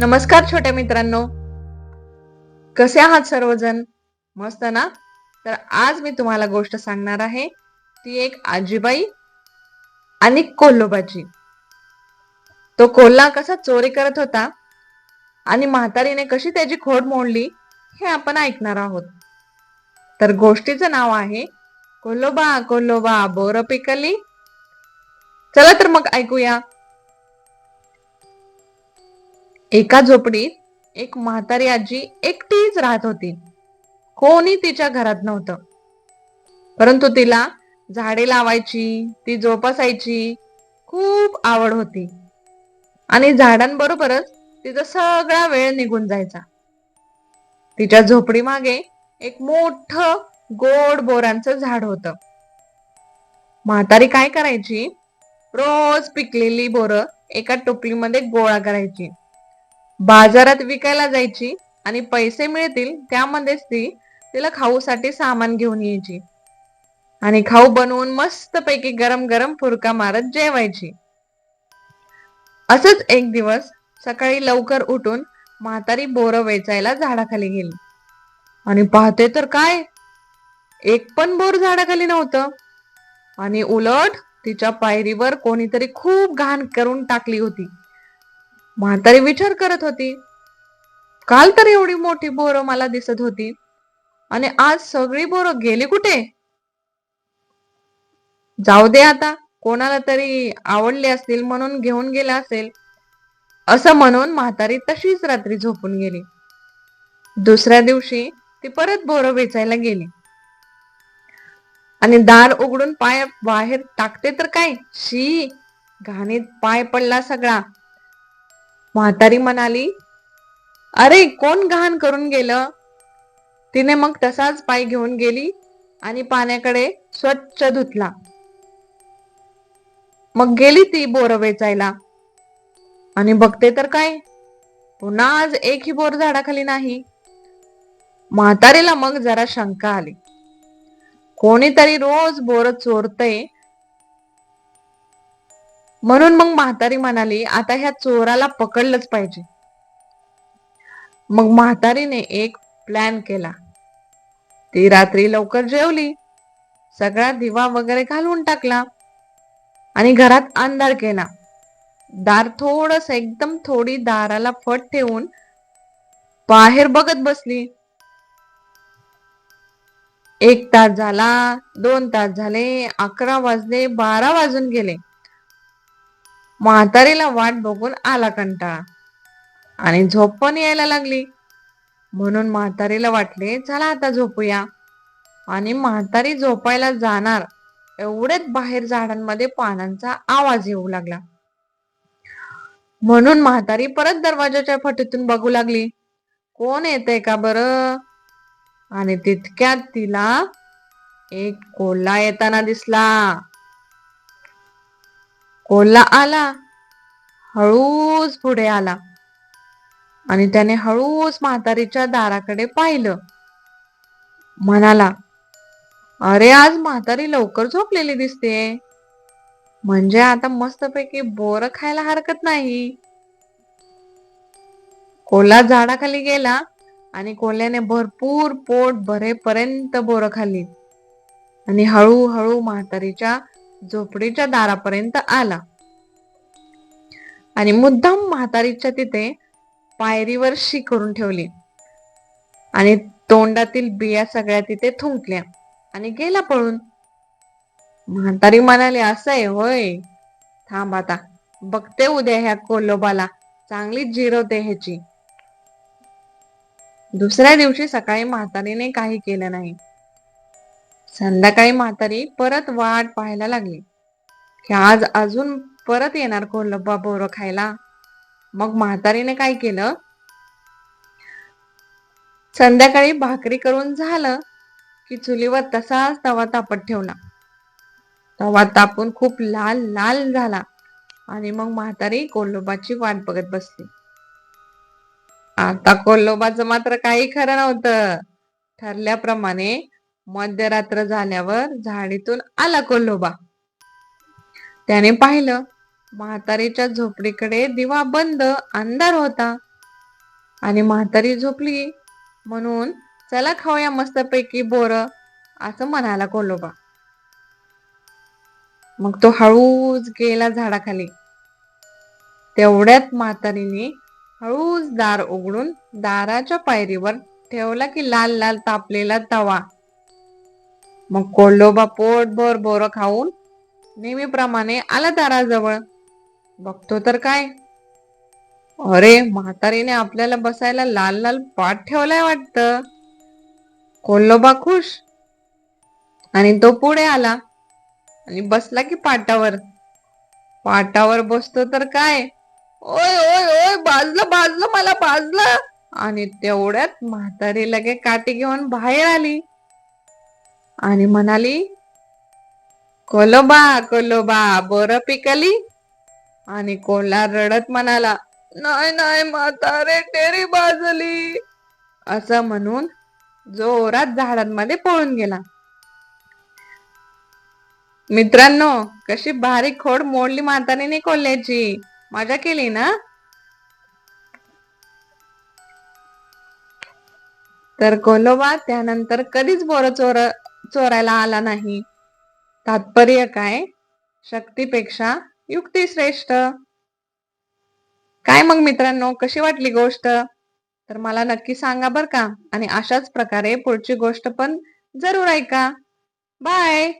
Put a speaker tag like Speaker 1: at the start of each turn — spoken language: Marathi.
Speaker 1: नमस्कार छोट्या मित्रांनो. कसे आहात सर्वजण? मस्त ना? तर आज मी तुम्हाला गोष्ट सांगणार आहे. ती एक आजीबाई आणि कोल्होबाची तो कोल्हा कसा चोरी करत होता आणि म्हातारीने कशी त्याची खोड मोडली हे आपण ऐकणार आहोत. तर गोष्टीचं नाव आहे कोल्होबा कोल्होबा बोर पिकली. चला तर मग ऐकूया. एका झोपडीत एक म्हातारी आजी एकटीच राहत होती. कोणी तिच्या घरात नव्हतं. परंतु तिला झाडे लावायची ती जोपासायची खूप आवड होती. आणि झाडांबरोबरच तिचा सगळा वेळ निघून जायचा. तिच्या झोपडी मागे एक मोठ गोड बोरांचं झाड होतं. म्हातारी काय करायची? रोज पिकलेली बोरं एका टोपलीमध्ये गोळा करायची. बाजारात विकायला जायची आणि पैसे मिळतील त्यामध्येच ती तिला खाऊसाठी सामान घेऊन यायची. आणि खाऊ बनवून मस्त पैकी गरम गरम फुरका मारत जेवायची. असंच एक दिवस सकाळी लवकर उठून म्हातारी बोर वेचायला झाडाखाली गेली. आणि पाहते तर काय? एक पण बोर झाडाखाली नव्हतं. आणि उलट तिच्या पायरीवर कोणीतरी खूप घाण करून टाकली होती. म्हातारी विचार करत होती. काल तर एवढी मोठी बोरं मला दिसत होती. आणि आज सगळी बोरं गेली कुठे? जाऊ दे आता. कोणाला तरी आवडले असतील म्हणून घेऊन गेला असेल. असं म्हणून म्हातारी तशीच रात्री झोपून गेली. दुसऱ्या दिवशी ती परत बोरं वेचायला गेली. आणि दार उघडून पाय बाहेर टाकते तर काय? शी! घाणीत पाय पडला सगळा. म्हातारी म्हणाली अरे कोण घाण करून गेलं? तिने मग तसाच पाय घेऊन गेली आणि पाण्याकडे स्वच्छ धुतला. मग गेली ती बोर वेचायला. आणि बघते तर काय पुन्हा आज एकही बोर झाडाखाली नाही. म्हातारीला मग जरा शंका आली. कोणीतरी रोज बोर चोरतय म्हणून मग म्हातारी म्हणाली आता ह्या चोराला पकडलंच पाहिजे. मग म्हातारीने एक प्लॅन केला. ती रात्री लवकर जेवली. सगळा दिवा वगैरे घालून टाकला आणि घरात अंधार केला. दार थोडस एकदम थोडी दाराला फट ठेवून बाहेर बघत बसली. एक तास झाला दोन तास झाले अकरा वाजले बारा वाजून गेले. म्हातारीला वाट बघून आला कंटाळा. आणि झोप पण यायला लागली. म्हणून म्हातारीला वाटले चला आता झोपूया. आणि म्हातारी झोपायला जाणार एवढेच बाहेर झाडांमध्ये पानांचा आवाज येऊ लागला. म्हणून म्हातारी परत दरवाजाच्या फटीतून बघू लागली. कोण येते का बर? आणि तितक्यात तिला एक कोल्हा येताना दिसला. कोल्हा आला हळूच पुढे आला. आणि त्याने हळूच म्हातारीच्या दाराकडे पाहिलं. म्हणाला अरे आज म्हातारी लवकर झोपलेली दिसते. म्हणजे आता मस्तपैकी बोर खायला हरकत नाही. कोल्हा झाडाखाली गेला आणि कोल्ह्याने भरपूर पोट भरेपर्यंत बोर खाल्ली. आणि हळूहळू म्हातारीच्या झोपडीच्या दारापर्यंत आला. आणि मुद्दाम म्हातारीच्या तिथे पायरीवर शी करून ठेवली. आणि तोंडातील बिया सगळ्या तिथे थुंकल्या. आणि गेला पळून. म्हातारी म्हणाली असं आहे होय. थांब आता. बघते उद्या ह्या कोलोबाला. चांगली जिरवते ह्याची. दुसऱ्या दिवशी सकाळी म्हातारीने काही केलं नाही. संध्याकाळी म्हातारी परत वाट पाहायला लागली. की आज अजून परत येणार कोल्हबा बोर खायला? मग म्हातारीने काय केलं? संध्याकाळी भाकरी करून झालं की चुलीवर तसाच तवा तापत ठेवला. तवा तापून खूप लाल लाल झाला आणि मग म्हातारी कोल्होबाची वाट बघत बसली. आता कोल्होबाचं मात्र काही खरं नव्हतं. ठरल्याप्रमाणे मध्यरात्र झाल्यावर झाडीतून आला कोल्होबा. त्याने पाहिलं म्हातारीच्या झोपडीकडे दिवा बंद अंधार होता. आणि म्हातारी झोपली म्हणून चला खाऊया मस्तपैकी बोर असं म्हणाला कोल्होबा. मग तो हळूच गेला झाडाखाली. तेवढ्यात म्हातारीने हळूच दार उघडून दाराच्या पायरीवर ठेवला की लाल लाल तापलेला तवा. मग कोल्होबा पोटभर बोर खाऊन नेहमीप्रमाणे आला दाराजवळ. बघतो तर काय? अरे म्हातारीने आपल्याला बसायला लाल लाल पाठ ठेवलाय वाटत. कोल्होबा खुश. आणि तो पुढे आला आणि बसला की पाटावर. पाटावर बसतो तर काय? ओय ओय ओय बाजलं बाजलं मला बाजलं आणि तेवढ्यात म्हातारी लगे काठी घेऊन बाहेर आली. आणि म्हणाली कोलोबा कोलोबा बोर पिकली? आणि कोल्हा रडत म्हणाला नाही नाही म्हातारे टेरी बाजली असं म्हणून जोरात झाडांमध्ये पळून गेला. मित्रांनो कशी बारीक खोड मोडली म्हातारीने कोल्ह्याची. मजा केली ना? तर कोलोबा त्यानंतर कधीच बोर चोर चोरायला आला नाही. तात्पर्य काय? शक्तीपेक्षा युक्ती श्रेष्ठ. काय मग मित्रांनो? कशी वाटली गोष्ट? तर मला नक्की सांगा बर का? आणि अशाच प्रकारे पुढची गोष्ट पण जरूर ऐका. बाय